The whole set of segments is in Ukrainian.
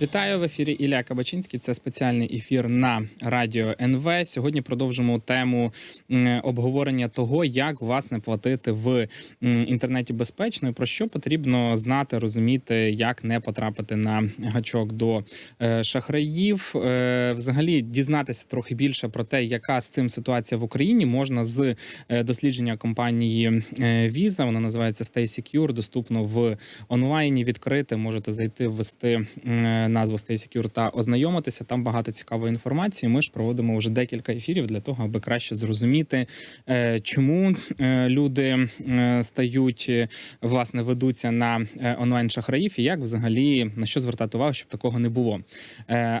Вітаю в ефірі Ілля Кабачинський. Це спеціальний ефір на радіо НВ. Сьогодні продовжимо тему обговорення того, як власне платити в інтернеті безпечно і про що потрібно знати, розуміти, як не потрапити на гачок до е, шахраїв. Е, Взагалі дізнатися трохи більше про те, яка з цим ситуація в Україні можна з е, дослідження компанії Visa. Вона називається Stay Secure, доступно в онлайні. Відкрити можете зайти, ввести м, назву Stay Secure та ознайомитися. Там багато цікавої інформації. Ми ж проводимо вже декілька ефірів для того, аби краще зрозуміти, е, чому е, люди е, стають власне ведуться на онлайн шахраїв, і як взагалі на що звертати увагу, щоб такого не було.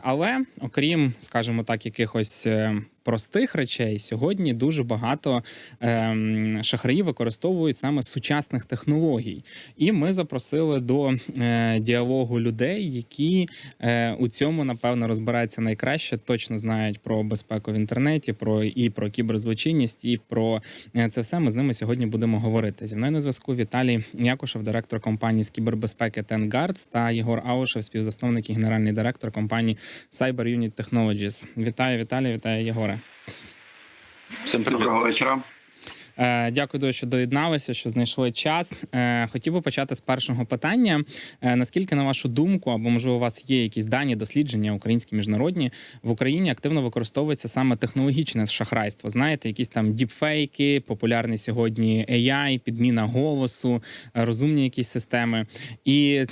Але окрім, скажімо так, якихось. Е, Простих речей сьогодні дуже багато ем, шахраїв використовують саме сучасних технологій, і ми запросили до е, діалогу людей, які е, у цьому напевно розбираються найкраще, точно знають про безпеку в інтернеті, про і про кіберзлочинність, і про е, це все. Ми з ними сьогодні будемо говорити. Зі мною на зв'язку Віталій Якушев, директор компанії з кібербезпеки Тенгардс, та Єгор Аушев, співзасновник і генеральний директор компанії Cyber Unit Technologies. Вітаю, Віталій, вітаю Єгоре. Всім привіт. Доброго вечора. Е, Дякую, дуже, що доєдналися, що знайшли час. Е, Хотів би почати з першого питання. Е, Наскільки, на вашу думку, або можливо у вас є якісь дані дослідження українські міжнародні в Україні активно використовується саме технологічне шахрайство? Знаєте, якісь там діпфейки, популярні сьогодні AI, підміна голосу, розумні якісь системи. І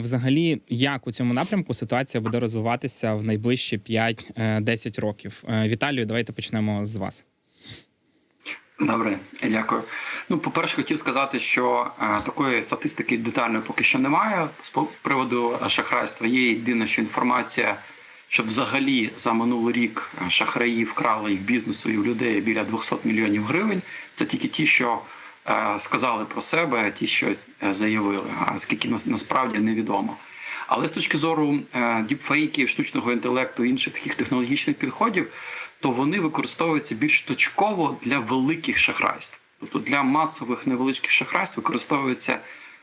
взагалі, як у цьому напрямку ситуація буде розвиватися в найближчі 5-10 років? Віталію, давайте почнемо з вас. Добре, дякую. Ну, по-перше, хотів сказати, що е, такої статистики детальної поки що немає з приводу е, шахрайства. Є єдина що інформація, що взагалі за минулий рік е, шахраї вкрали і в бізнесу і в людей біля 200 мільйонів гривень. Це тільки ті, що е, сказали про себе, ті, що е, заявили. А скільки нас насправді невідомо. Але з точки зору е, діпфейків, штучного інтелекту, інших таких технологічних підходів, то вони використовуються більш точково для великих шахрайств. Тобто для масових невеличких шахрайств використовуються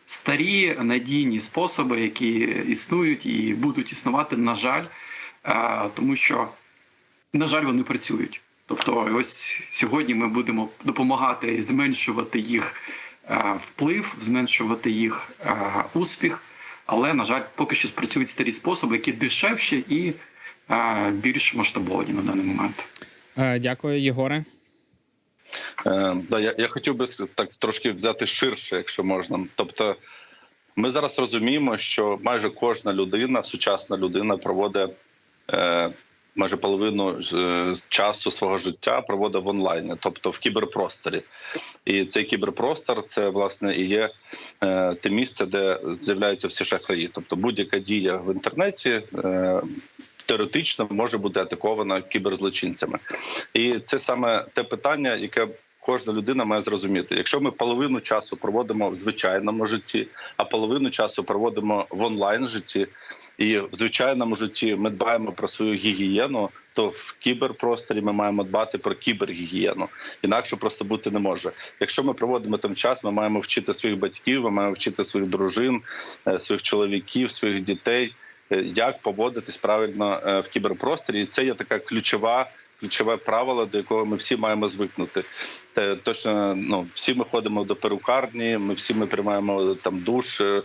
старі надійні способи, які існують і будуть існувати, на жаль, е, тому що, на жаль, вони працюють. Тобто, ось сьогодні ми будемо допомагати зменшувати їх е, вплив, зменшувати їх е, успіх. Але, на жаль, поки що спрацюють старі способи, які дешевші і більш масштабовані на даний момент. Е, Дякую, Єгоре. Е, да, я, я хотів би так трошки взяти ширше, якщо можна. Тобто, ми зараз розуміємо, що майже кожна людина, сучасна людина, проводить е, майже половину е, часу свого життя проводить в онлайні, тобто в кіберпросторі. І цей кіберпростор це власне і є е, те місце, де з'являються всі шахраї. Тобто будь-яка дія в інтернеті. Е, Теоретично може бути атакована кіберзлочинцями, і це саме те питання, яке кожна людина має зрозуміти. Якщо ми половину часу проводимо в звичайному житті, а половину часу проводимо в онлайн житті, і в звичайному житті ми дбаємо про свою гігієну, то в кіберпросторі ми маємо дбати про кібергігієну. Інакше просто бути не може. Якщо ми проводимо там час, ми маємо вчити своїх батьків, ми маємо вчити своїх дружин, е, своїх чоловіків, своїх дітей, як поводитись правильно е, в кіберпросторі. І це є така ключова. Ключове правило, до якого ми всі маємо звикнути. Те точно ну всі ми ходимо до перукарні, ми всі ми приймаємо там душ е,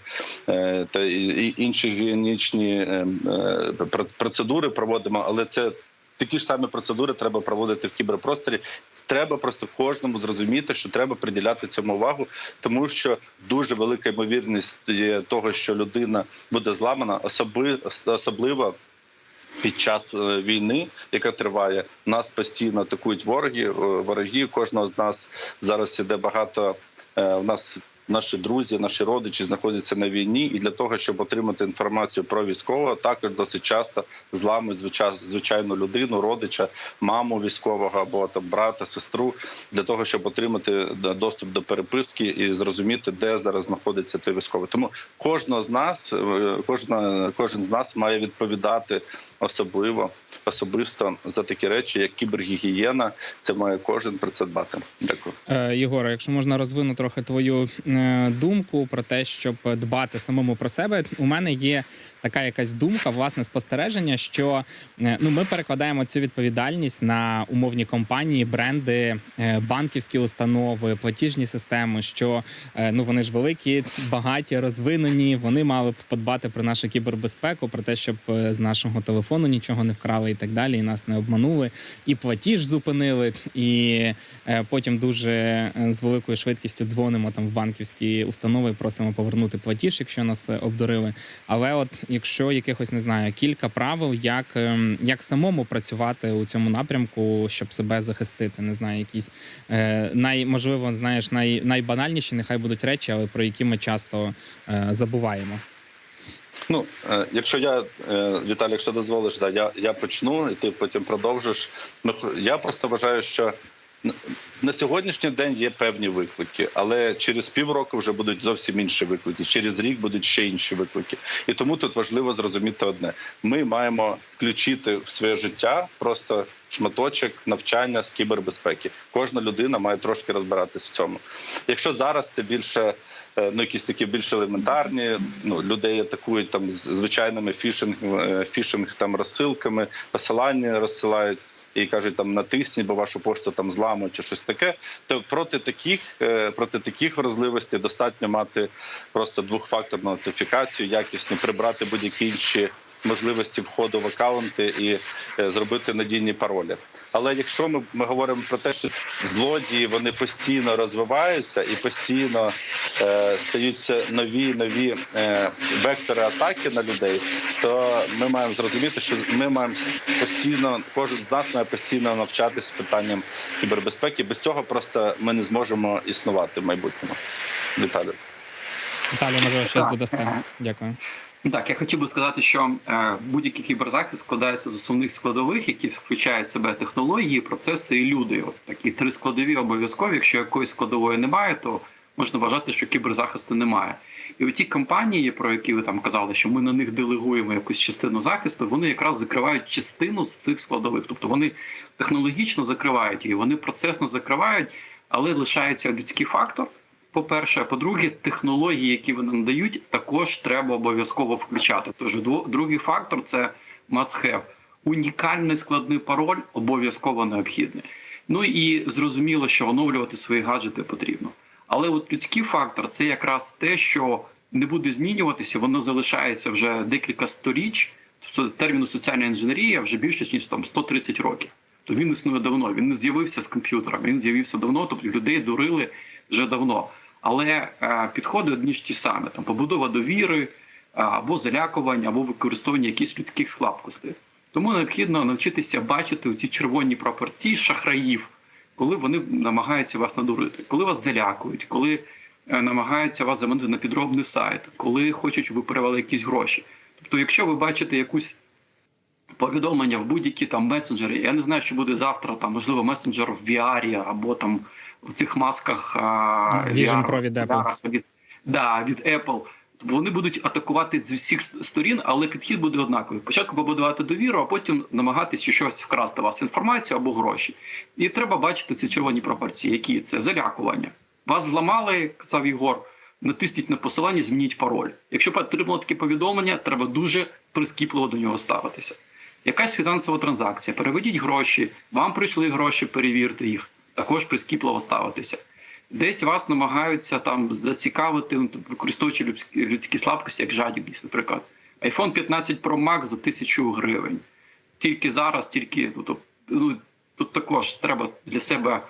е, та і, інші гігієнічні е, е, пр- процедури проводимо, але це. Такі ж самі процедури треба проводити в кіберпросторі. Треба просто кожному зрозуміти, що треба приділяти цьому увагу, тому що дуже велика ймовірність того, що людина буде зламана, особливо під час е, війни, яка триває, нас постійно атакують вороги. е, Вороги кожного з нас зараз іде багато. е, У нас наші друзі, наші родичі знаходяться на війні, і для того, щоб отримати інформацію про військового, також досить часто зламують звича- звичайну людину, родича, маму військового або там брата, сестру, для того, щоб отримати доступ до переписки і зрозуміти, де зараз знаходиться той військовий. Тому кожного з нас, е, кожна, кожен з нас має відповідати особливо особисто за такі речі, як кібергігієна. Це має кожен про це дбати. Дякую. Е, Єгоре, якщо можна розвину трохи твою е, думку про те, щоб дбати самому про себе, у мене є така якась думка, власне спостереження, що е, ну ми перекладаємо цю відповідальність на умовні компанії, бренди, е, банківські установи, платіжні системи. Що е, ну вони ж великі, багаті, розвинені. Вони мали б подбати про нашу кібербезпеку, про те, щоб з нашого телефону нічого не вкрали і так далі, і нас не обманули, і платіж зупинили, і потім дуже з великою швидкістю дзвонимо там в банківські установи, просимо повернути платіж, якщо нас обдурили. Але от якщо якихось не знаю, кілька правил, як, ем, як самому працювати у цьому напрямку, щоб себе захистити, не знаю, якісь е, най, можливо, знаєш, най, найбанальніші, нехай будуть речі, але про які ми часто е, забуваємо. Ну, е, якщо я е, Віталій, якщо дозволиш, да, я, я почну, і ти потім продовжиш. Ну, я просто вважаю, що на сьогоднішній день є певні виклики, але через півроку вже будуть зовсім інші виклики. Через рік будуть ще інші виклики. І тому тут важливо зрозуміти одне: ми маємо включити в своє життя просто шматочок навчання з кібербезпеки. Кожна людина має трошки розбиратись в цьому. Якщо зараз це більше е, ну якісь такі більш елементарні. Ну людей атакують там з звичайними фішинг, е, фішинг там розсилками, посилання розсилають. І кажуть, там натисніть, бо вашу пошту там зламують чи щось таке. То проти таких е, проти таких вразливостей достатньо мати просто двохфакторну аутентифікацію, якісну прибрати будь-які інші можливості входу в акаунти і е, зробити надійні паролі. Але якщо ми, ми говоримо про те, що злодії вони постійно розвиваються і постійно е, стають все нові нові е, вектори атаки на людей, то ми маємо зрозуміти, що ми маємо постійно, кожен з нас має постійно навчатися питанням кібербезпеки. Без цього просто ми не зможемо існувати в майбутньому. Віталію. Віталій, може, щось додасте. Дякую. Так, я хотів би сказати, що е, будь-який кіберзахист складається з основних складових, які включають в себе технології, процеси і люди. От такі три складові обов'язкові. Якщо якоїсь складової немає, то можна вважати, що кіберзахисту немає. І оті компанії, про які ви там казали, що ми на них делегуємо якусь частину захисту, вони якраз закривають частину з цих складових. Тобто вони технологічно закривають її, вони процесно закривають, але лишається людський фактор. По-перше, а по-друге, технології, які вони надають, також треба обов'язково включати. Тож другий фактор це must have. Унікальний складний пароль обов'язково необхідний. Ну і зрозуміло, що оновлювати свої гаджети потрібно. Але от людський фактор це якраз те, що не буде змінюватися, воно залишається вже декілька сторіч. Тобто терміну соціальна інженерія вже більше ніж там 130 років. То він існує давно. Він не з'явився з комп'ютером, він з'явився давно, тобто людей дурили вже давно. Але е, підходи одні ж ті самі: там побудова довіри, або залякування, або використовування якихось людських слабкостей. Тому необхідно навчитися бачити ці червоні прапорці шахраїв, коли вони намагаються вас надурити, коли вас залякують, коли е, намагаються вас заманити на підробний сайт, коли хочуть, щоб ви перевели якісь гроші. Тобто, якщо ви бачите якусь повідомлення в будь-які там месенджери, я не знаю, що буде завтра, там можливо месенджер в VR або там в цих масках Vision VR, Pro від Apple. VR, від, да, від Apple. Вони будуть атакувати з всіх сторін, але підхід буде однаковий. Спочатку побудувати довіру, а потім намагатися щось вкрасти у вас інформацію або гроші. І треба бачити ці червоні пропорції, які це залякування. Вас зламали, казав Єгор. Натисніть на посилання, змініть пароль. Якщо отримали таке повідомлення, треба дуже прискіпливо до нього ставитися. Якась фінансова транзакція, переведіть гроші, вам прийшли гроші, перевірте їх. Також прискіпливо ставитися. Десь вас намагаються там зацікавити, ну, тобто, використовуючи людські, людські слабкості, як жадібність, наприклад. iPhone 15 Pro Max за тисячу гривень. Тільки зараз, тільки тобто, ну, тут також треба для себе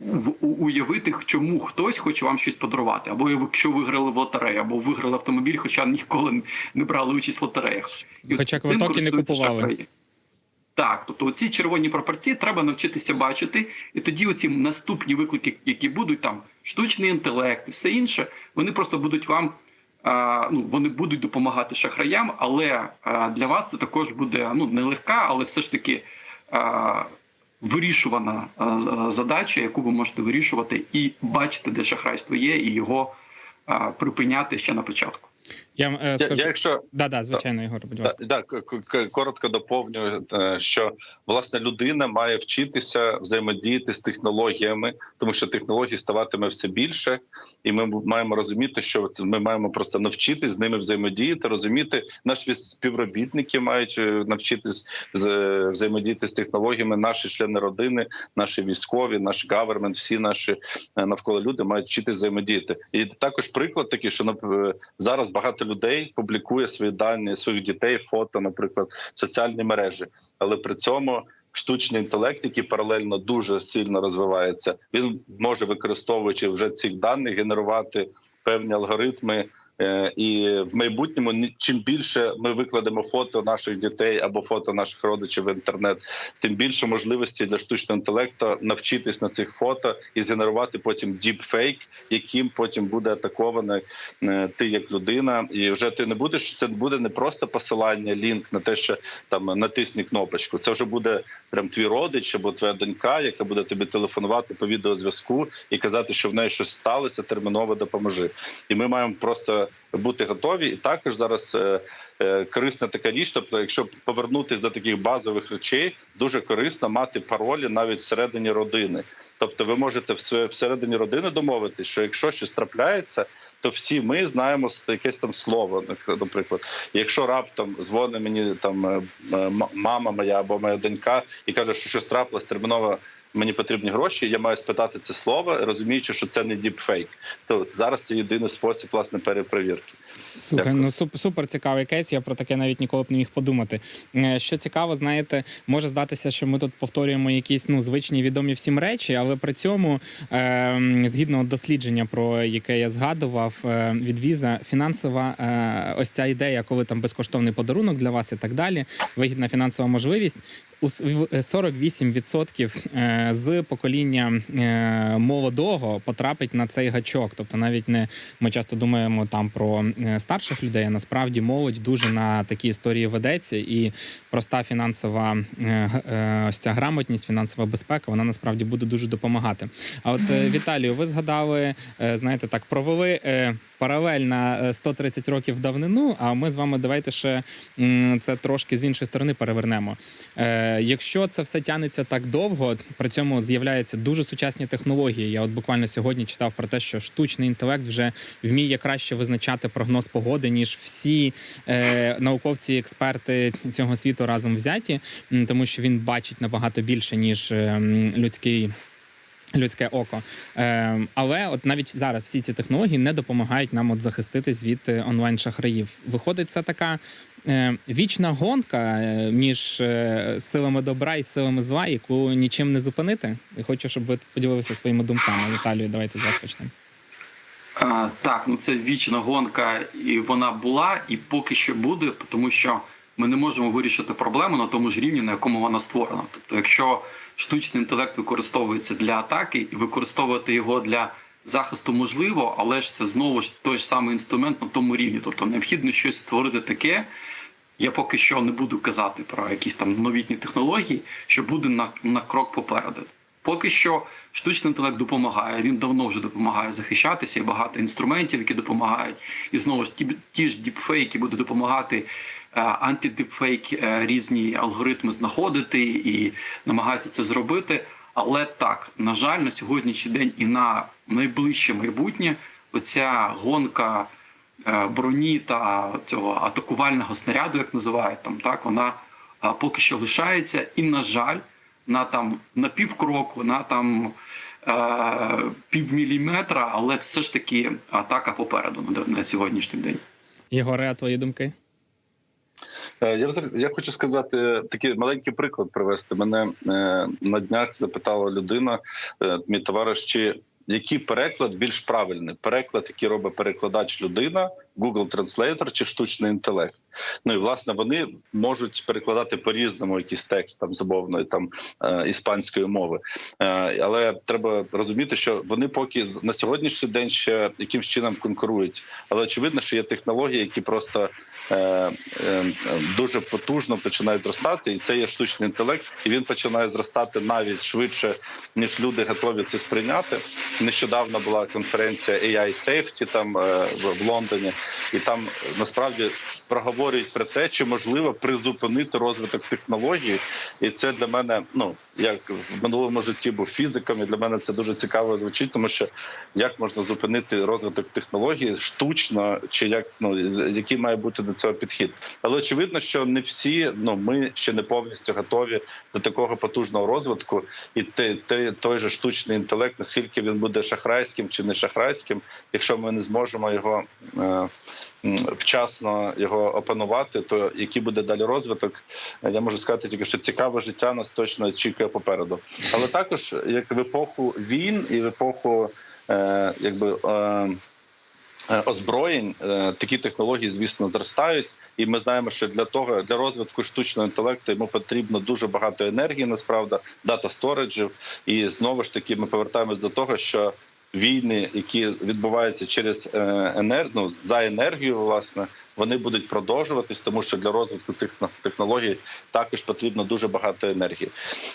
в- у- уявити, чому хтось хоче вам щось подарувати. Або якщо виграли в лотерею, або виграли автомобіль, хоча ніколи не брали участь в лотереях. І Хоча квиток і не купували. шахраї. Так, тобто ці червоні пропорції треба навчитися бачити, і тоді оці наступні виклики, які будуть там, штучний інтелект і все інше, вони просто будуть вам. а, Ну, вони будуть допомагати шахраям, але а, для вас це також буде ну нелегка, але все ж таки а, вирішувана а, задача, яку ви можете вирішувати і бачити, де шахрайство є, і його а, припиняти ще на початку. Я е, скажу, я якщо да, да, звичайно, Ігор, будь ласка. К- к- коротко доповнюю, е, що власне людина має вчитися взаємодіяти з технологіями, тому що технологій ставатиме все більше, і ми маємо розуміти, що ми маємо просто навчитись з ними взаємодіяти, розуміти. Наші співробітники мають е, навчитись з- взаємодіяти з технологіями. Наші члени родини, наші військові, наш гавермент, всі наші е, навколо люди мають вчитись взаємодіяти. І також приклад такий, що е, зараз багато людей публікує свої дані своїх дітей, фото, наприклад, в соціальні мережі, але при цьому. Штучний інтелект, який паралельно дуже сильно розвивається, він може використовуючи вже цих даних, генерувати певні алгоритми. Е, І в майбутньому чим більше ми викладемо фото наших дітей або фото наших родичів в інтернет, тим більше можливості для штучного інтелекту навчитись на цих фото і згенерувати потім діпфейк, яким потім буде атакований е, ти як людина, і вже ти не будеш. Це буде не просто посилання, лінк на те, що там натисні кнопочку. Це вже буде прям твій родич або твоя донька, яка буде тобі телефонувати по відеозв'язку і казати, що в неї щось сталося, терміново допоможи. І ми маємо просто бути готові. І також зараз е, е, корисна така річ. Тобто, якщо повернутися до таких базових речей, дуже корисно мати паролі навіть всередині родини. Тобто, ви можете все- всередині родини домовитися, що якщо щось трапляється, то всі ми знаємо якесь там слово. Наприклад, якщо раптом дзвонить мені там е, е, мама моя або моя донька і каже, що щось трапилось терміново. Мені потрібні гроші. Я маю спитати це слово, розуміючи, що це не діпфейк. То зараз це єдиний спосіб власне перепровірки. Слухай, Дякую. ну суп, супер цікавий кейс. Я про таке навіть ніколи б не міг подумати. Е, Що цікаво, знаєте, може здатися, що ми тут повторюємо якісь ну звичні відомі всім речі, але при цьому, е, згідно дослідження, про яке я згадував е, від віза, фінансова е, ось ця ідея, коли там безкоштовний подарунок для вас і так далі, вигідна фінансова можливість. У с- в- е, 48% е, з покоління молодого потрапить на цей гачок. Тобто, навіть не ми часто думаємо там про старших людей. а Насправді молодь дуже на такі історії ведеться, і проста фінансова е, е, ось ця грамотність, фінансова безпека, вона насправді буде дуже допомагати. А от е, Віталію, ви згадали, е, знаєте, так провели. Е, Паралельно е, 130 років давнину, а ми з вами давайте ще це трошки з іншої сторони перевернемо. Е, якщо це все тягнеться так довго, при цьому з'являються дуже сучасні технології. Я от буквально сьогодні читав про те, що штучний інтелект вже вміє краще визначати прогноз погоди, ніж всі е, науковці і експерти цього світу разом взяті, тому що він бачить набагато більше, ніж е, людський. Людське око, е, але от навіть зараз всі ці технології не допомагають нам от захиститись від е, онлайн шахраїв. Виходить, це така е, вічна гонка е, між силами добра і силами зла, яку нічим не зупинити. І хочу, щоб ви поділилися своїми думками. Віталію, давайте з вас почнемо. Так, ну це вічна гонка, і вона була, і поки що буде, тому що ми не можемо вирішити проблему на тому ж рівні, на якому вона створена. Тобто, якщо штучний інтелект використовується для атаки і використовувати його для захисту можливо, але ж це знову ж той ж самий інструмент на тому рівні. Тобто необхідно щось створити таке. Я поки що не буду казати про якісь там новітні технології, що буде на, на крок попереду. Поки що штучний інтелект допомагає. Він давно вже допомагає захищатися, і багато інструментів, які допомагають. І знову ж ті, ті ж діпфейки будуть допомагати е, антидіпфейк е, різні алгоритми знаходити і намагаються це зробити. Але так, на жаль, на сьогоднішній день і на найближче майбутнє оця гонка е, броні та цього атакувального снаряду, як називають там, так вона поки що лишається, і на жаль, на там на півкроку, на там е, півміліметра, але все ж таки атака попереду на сьогоднішній день. Єгоре, а твої думки? Е, Я я хочу сказати такий маленький приклад привести. Мене е, на днях запитала людина, е, мій товариш, чи який переклад більш правильний? Переклад, який робить перекладач людина, Google Translator чи штучний інтелект. Ну і власне вони можуть перекладати по-різному якийсь текст там з умовної там іспанської мови. Але треба розуміти, що вони поки на сьогоднішній день ще якимсь чином конкурують. Але очевидно, що є технології, які просто дуже потужно починають зростати, і це є штучний інтелект, і він починає зростати навіть швидше, ніж люди готові це сприйняти. Нещодавно була конференція AI Safety там е, в, Лондоні, і там е, насправді проговорюють про те, чи можливо призупинити розвиток технологій, і це для мене, ну як в минулому житті був фізиком, і для мене це дуже цікаво звучить, тому що як можна зупинити розвиток технологій штучно, чи як ну який має бути до цього підхід. Але очевидно, що не всі, ну ми ще не повністю готові до такого потужного розвитку, і те, те, той же штучний інтелект, наскільки він буде шахрайським чи не шахрайським, якщо ми не зможемо його. Е, Вчасно його опанувати, то який буде далі розвиток, я можу сказати тільки, що цікаве життя нас точно очікує попереду. Але також як в епоху війн і в епоху е, якби е, е, озброєнь, е, такі технології, звісно, зростають. І ми знаємо, що для того для розвитку штучного інтелекту йому потрібно дуже багато енергії, насправді, дата сториджів. І знову ж таки ми повертаємось до того, що війни, які відбуваються через е, енер... ну, за енергію, власне, вони будуть продовжуватись, тому що для розвитку цих технологій також потрібно дуже багато енергії.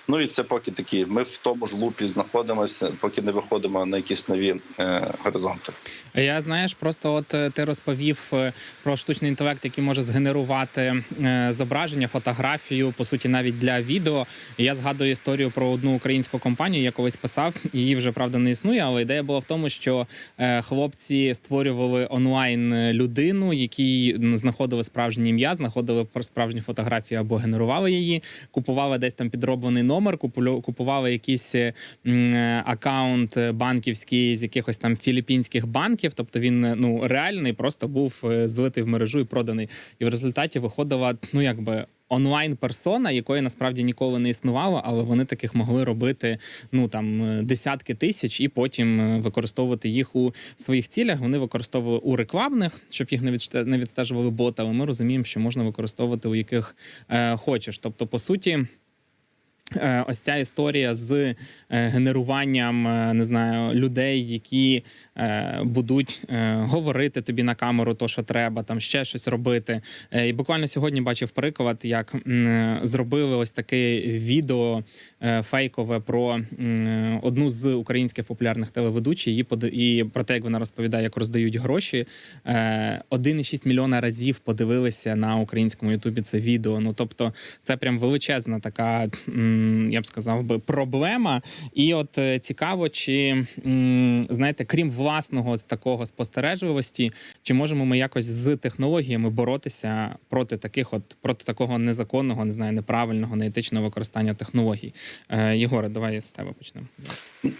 Ну і це поки такі. Ми в тому ж лупі знаходимося, поки не виходимо на якісь нові е, горизонти. Я знаєш, просто от е, ти розповів е, про штучний інтелект, який може згенерувати е, зображення, фотографію, по суті, навіть для відео. Я згадую історію про одну українську компанію. Я колись писав, її вже правда не існує, але ідея була в тому, що хлопці створювали онлайн людину, якій м, знаходили справжнє ім'я, знаходили справжню фотографію або генерували її, купували десь там підроблений номер, купували якийсь е, е, акаунт е, банківський з якихось там філіппінських банків. Тобто він ну реальний, просто був злитий в мережу і проданий. І в результаті виходила ну якби. Онлайн персона, якої насправді ніколи не існувало, але вони таких могли робити ну там е, десятки тисяч, і потім е, використовувати їх у своїх цілях. Вони використовували у рекламних, щоб їх не відстежували боти. Але ми розуміємо, що можна використовувати у яких е, хочеш. Тобто, по суті. Е, Ось ця історія з е, генеруванням е, не знаю людей, які будуть говорити тобі на камеру, то що треба, там ще щось робити. І буквально сьогодні бачив приклад, як зробили ось таке відео фейкове про одну з українських популярних телеведучих. І про те, як вона розповідає, як роздають гроші. Е, 1,6 мільйона разів подивилися на українському Ютубі це відео. Ну тобто, це прям величезна така, я б сказав би, проблема. І от е, цікаво, чи знаєте, крім власного такого спостережливості, чи можемо ми якось з технологіями боротися проти таких, от проти такого незаконного, не знаю, неправильного, неетичного використання технологій? Е, Єгоре, давай з тебе почнемо.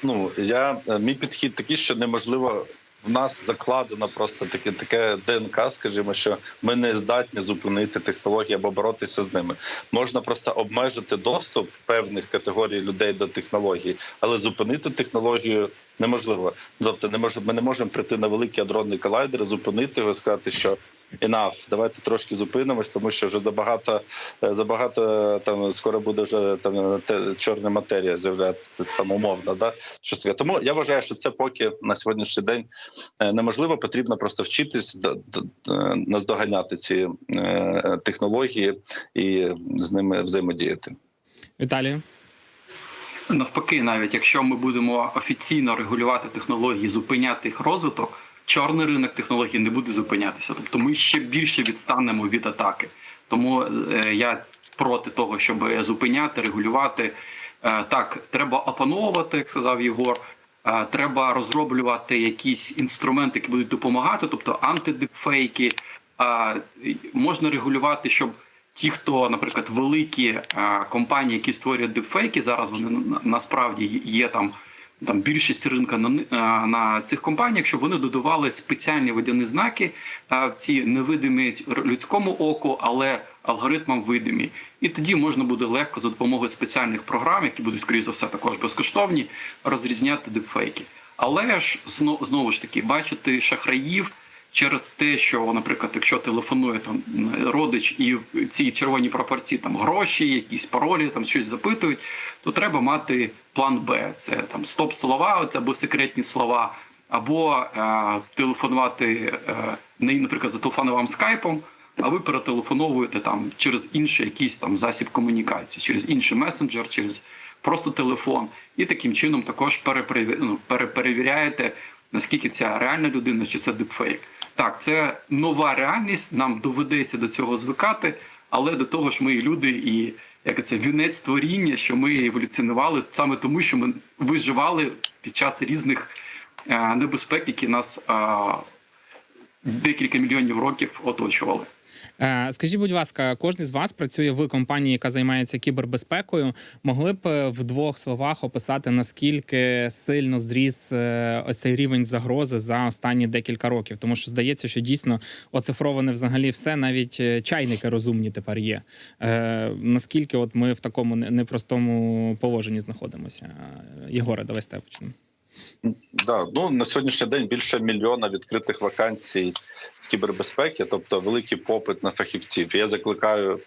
Ну я е, мій підхід такий, що неможливо. В нас закладено просто таке таке ДНК, скажімо, що ми не здатні зупинити технології або боротися з ними. Можна просто обмежити доступ певних категорій людей до технологій, але зупинити технологію неможливо. Тобто, не може, ми не можемо прийти на великий адронний колайдер, зупинити його, сказати, що enough, давайте трошки зупинимось, тому що вже забагато е, забагато там скоро буде вже там те, чорна матерія з'являтися там умовно. Да? Щось таке. Тому я вважаю, що це поки на сьогоднішній день е, неможливо. Потрібно просто вчитись до, до, до- наздоганяти ці е, технології і з ними взаємодіяти. Віталію. Навпаки, навіть якщо ми будемо офіційно регулювати технології, зупиняти їх розвиток, чорний ринок технологій не буде зупинятися. Тобто ми ще більше відстанемо від атаки. Тому е, я проти того, щоб зупиняти, регулювати. Е, так, треба опановувати, як сказав Єгор. Е, треба розроблювати якісь інструменти, які будуть допомагати, тобто антидепфейки. Е, можна регулювати, щоб ті, хто, наприклад, великі компанії, які створюють дипфейки, зараз вони насправді є там. Там більшість ринка на, на цих компаніях, щоб вони додавали спеціальні водяні знаки в ці невидимі людському оку, але алгоритмам видимі. І тоді можна буде легко за допомогою спеціальних програм, які будуть скоріш за все також безкоштовні, розрізняти дипфейки. Але ж знову ж таки бачити шахраїв через те, що, наприклад, якщо телефонує там родич і в цій червоній пропорції там гроші, якісь паролі, там щось запитують, то треба мати план Б. Це там стоп слова, або секретні слова, або е, телефонувати е, не, наприклад, зателефонував скайпом. а ви перетелефоновуєте там через інший якийсь там засіб комунікації, через інший месенджер, через просто телефон, і таким чином також перепереві... ну, переперевіряєте, наскільки ця реальна людина чи це дипфейк. Так, це нова реальність. Нам доведеться до цього звикати, але до того ж, ми і люди, і як це вінець творіння, що ми еволюціонували саме тому, що ми виживали під час різних е, небезпек, які нас е, декілька мільйонів років оточували. Е, Скажіть, будь ласка, кожен з вас працює в компанії, яка займається кібербезпекою. Могли б е, в двох словах описати наскільки сильно зріс е, ось цей рівень загрози за останні декілька років? Тому що здається, що дійсно оцифроване взагалі все, навіть чайники розумні тепер є. Наскільки от ми в такому непростому положенні знаходимося? Єгоре, давай з тебе почнемо. Да, ну на сьогоднішній день більше мільйона відкритих вакансій з кібербезпеки, тобто великий попит на фахівців. Я закликаю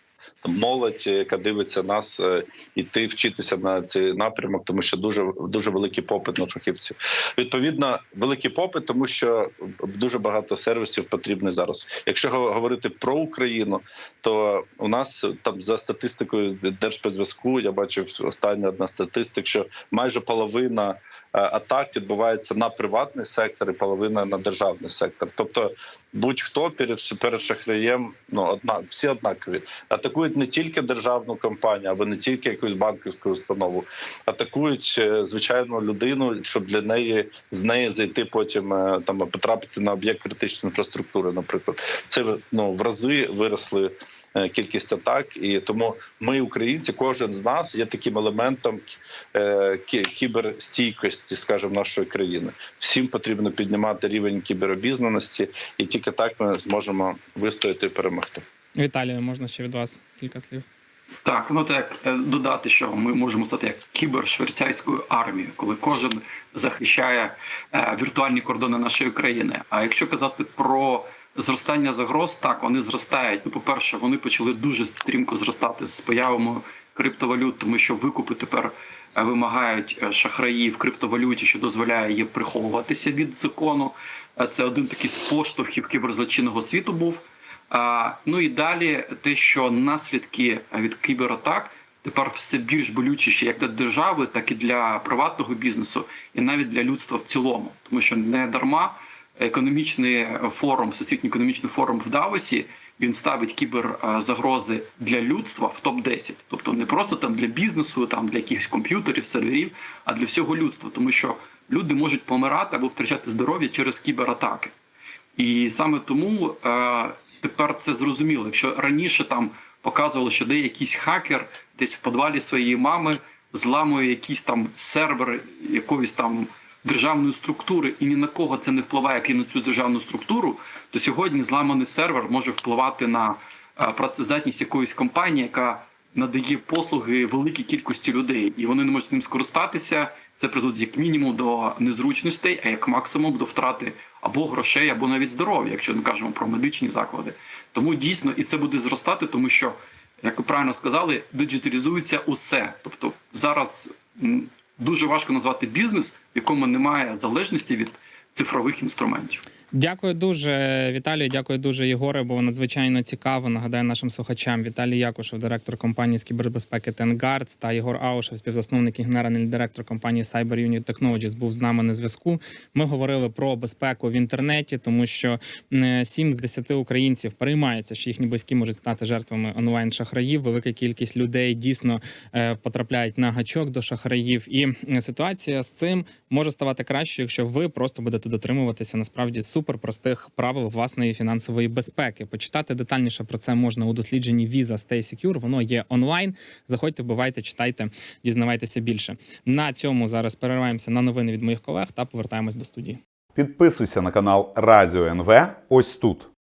там, молодь, яка дивиться нас, е, іти вчитися на цей напрямок, тому що дуже дуже великий попит на фахівців. Відповідно, великий попит, тому що дуже багато сервісів потрібно зараз. Якщо говорити про Україну, то у нас там за статистикою Держспецзв'язку я бачив остання одна статистика, що майже половина атак відбувається на приватний сектор і половина на державний сектор. Тобто будь-хто перед перед шахраєм, ну одна всі однакові, атакують не тільки державну компанію або не тільки якусь банківську установу, атакують е, звичайну людину, щоб для неї з неї зайти потім е, там потрапити на об'єкт критичної інфраструктури. Наприклад, це ну в рази виросли. Е, Кількість атак, і тому ми, українці, кожен з нас є таким елементом е, кіберстійкості, скажімо, нашої країни. Всім потрібно піднімати рівень кіберобізнаності, і тільки так ми зможемо вистояти і перемогти. Віталію, можна ще від вас кілька слів? Так, ну так е, додати, що ми можемо стати як кібершвейцарською армією, коли кожен захищає е, віртуальні кордони нашої країни. А якщо казати про зростання загроз, так вони зростають. Ну, по-перше, вони почали дуже стрімко зростати з появами криптовалют, тому що викупи тепер е, вимагають е, шахраї в криптовалюті, що дозволяє їм приховуватися від закону. Е, Це один такий з поштовхів кіберзлочинного світу був. Ну і далі те, що наслідки від кібератак тепер все більш болючіші як для держави, так і для приватного бізнесу, і навіть для людства в цілому, тому що не дарма економічний форум, всесвітній економічний форум в Давосі. Він ставить кіберзагрози для людства в топ 10 тобто не просто там для бізнесу, там для якихось комп'ютерів, серверів, а для всього людства, тому що люди можуть помирати або втрачати здоров'я через кібератаки. І саме тому е, тепер це зрозуміло. Якщо раніше там показували, що де якийсь хакер десь в подвалі своєї мами зламує якийсь там сервер якоїсь там державної структури, і ні на кого це не впливає, крім на цю державну структуру, то сьогодні зламаний сервер може впливати на е, працездатність якоїсь компанії, яка надає послуги великій кількості людей, і вони не можуть ним скористатися. Це призводить як мінімум до незручностей, а як максимум до втрати або грошей, або навіть здоров'я, якщо не кажемо про медичні заклади. Тому дійсно і це буде зростати, тому що, як ви правильно сказали, диджиталізується усе. Тобто зараз дуже важко назвати бізнес, в якому немає залежності від цифрових інструментів. Дякую дуже, Віталію. Дякую дуже, Єгоре. Бо надзвичайно цікаво. Нагадаю нашим слухачам. Віталій Якушев, директор компанії з кібербезпеки Тенгардс та Єгор Аушев, співзасновник і генеральний директор компанії Cyber Unit Technologies, був з нами на зв'язку. Ми говорили про безпеку в інтернеті, тому що 7 з 10 українців переймаються, що їхні близькі можуть стати жертвами онлайн шахраїв. Велика кількість людей дійсно е, потрапляють на гачок до шахраїв, і ситуація з цим може ставати краще, якщо ви просто будете дотримуватися насправді суперпростих правил власної фінансової безпеки. Почитати детальніше про це можна у дослідженні Visa Stay Secure. Воно є онлайн. Заходьте, бувайте, читайте, дізнавайтеся більше. На цьому зараз перериваємося на новини від моїх колег та повертаємось до студії. Підписуйся на канал Радіо НВ ось тут.